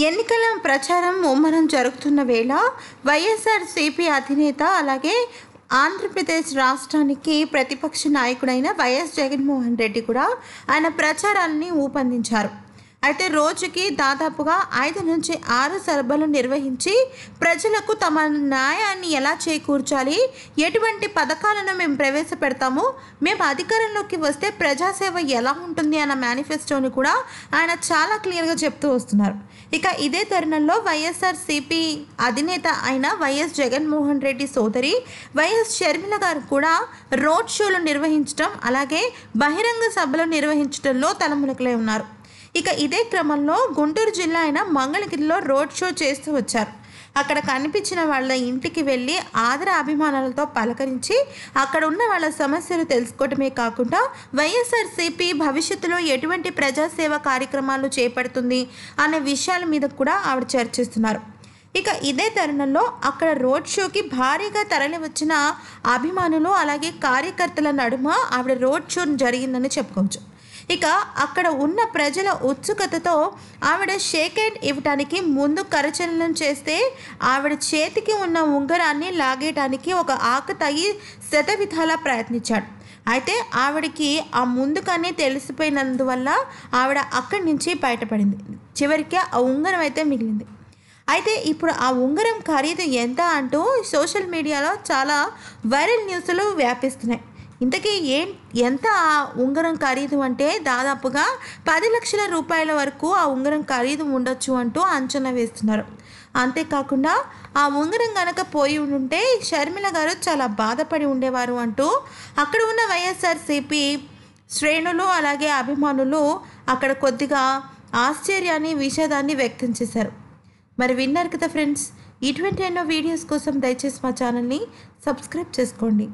ఎన్నికల ప్రచారం ముమ్మరం జరుగుతున్న వేళ వైఎస్ఆర్ సిపి అధినేత అలాగే ఆంధ్రప్రదేశ్ రాష్ట్రానికి ప్రతిపక్ష నాయకుడైన వైఎస్ జగన్మోహన్ రెడ్డి కూడా ఆయన ప్రచారాన్ని ఊపందించారు. అయితే రోజుకి దాదాపుగా ఐదు నుంచి ఆరు సభలు నిర్వహించి ప్రజలకు తమ న్యాయాన్ని ఎలా చేకూర్చాలి ఎటువంటి పథకాలను మేము ప్రవేశపెడతాము మేము అధికారంలోకి వస్తే ప్రజాసేవ ఎలా ఉంటుంది అన్న మేనిఫెస్టోని కూడా ఆయన చాలా క్లియర్గా చెప్తూ వస్తున్నారు. ఇక ఇదే తరుణంలో వైఎస్ఆర్ సిపి అధినేత అయిన వైఎస్ జగన్మోహన్ రెడ్డి సోదరి వైఎస్ షర్మిల గారు కూడా రోడ్ షోలు నిర్వహించడం అలాగే బహిరంగ సభలు నిర్వహించడంలో తలమునకలై ఉన్నారు. ఇక ఇదే క్రమంలో గుంటూరు జిల్లా అయిన మంగళగిరిలో రోడ్ షో చేస్తూ వచ్చారు. అక్కడ కనిపించిన వాళ్ళ ఇంటికి వెళ్ళి ఆదర అభిమానాలతో పలకరించి అక్కడ ఉన్న వాళ్ళ సమస్యలు తెలుసుకోవటమే కాకుండా వైఎస్ఆర్సీపీ భవిష్యత్తులో ఎటువంటి ప్రజాసేవ కార్యక్రమాలు చేపడుతుంది అనే విషయాల మీద కూడా ఆవిడ చర్చిస్తున్నారు. ఇక ఇదే తరుణంలో అక్కడ రోడ్ షోకి భారీగా తరలి వచ్చిన అభిమానులు అలాగే కార్యకర్తల నడుమ ఆవిడ రోడ్ షో జరిగిందని చెప్పుకోవచ్చు. ఇక అక్కడ ఉన్న ప్రజల ఉత్సుకతతో ఆవిడ షేక్ హ్యాండ్ ఇవ్వటానికి ముందు కరచలనం చేస్తే ఆవిడ చేతికి ఉన్న ఉంగరాన్ని లాగేయటానికి ఒక ఆకతాయి శతవిధాలా ప్రయత్నించాడు. అయితే ఆవిడకి ఆ ముందుకనే తెలిసిపోయినందువల్ల ఆవిడ అక్కడి నుంచి బయటపడింది. చివరికి ఆ ఉంగరం అయితే మిగిలింది. అయితే ఇప్పుడు ఆ ఉంగరం ఖరీదు ఎంత అంటూ సోషల్ మీడియాలో చాలా వైరల్ న్యూస్లు వ్యాపిస్తున్నాయి. ఇంతకీ ఏం ఎంత ఆ ఉంగరం ఖరీదు అంటే దాదాపుగా పది లక్షల రూపాయల వరకు ఆ ఉంగరం ఖరీదు ఉండొచ్చు అంటూ అంచనా వేస్తున్నారు. అంతేకాకుండా ఆ ఉంగరం కనుక పోయి ఉంటే షర్మిల గారు చాలా బాధపడి ఉండేవారు అంటూ అక్కడ ఉన్న వైఎస్ఆర్సీపీ శ్రేణులు అలాగే అభిమానులు అక్కడ కొద్దిగా ఆశ్చర్యాన్ని విషాదాన్ని వ్యక్తం చేశారు. మరి విన్నారు కదా ఫ్రెండ్స్ ఇటువంటి ఎన్నో వీడియోస్ కోసం దయచేసి మా ఛానల్ని సబ్స్క్రైబ్ చేసుకోండి.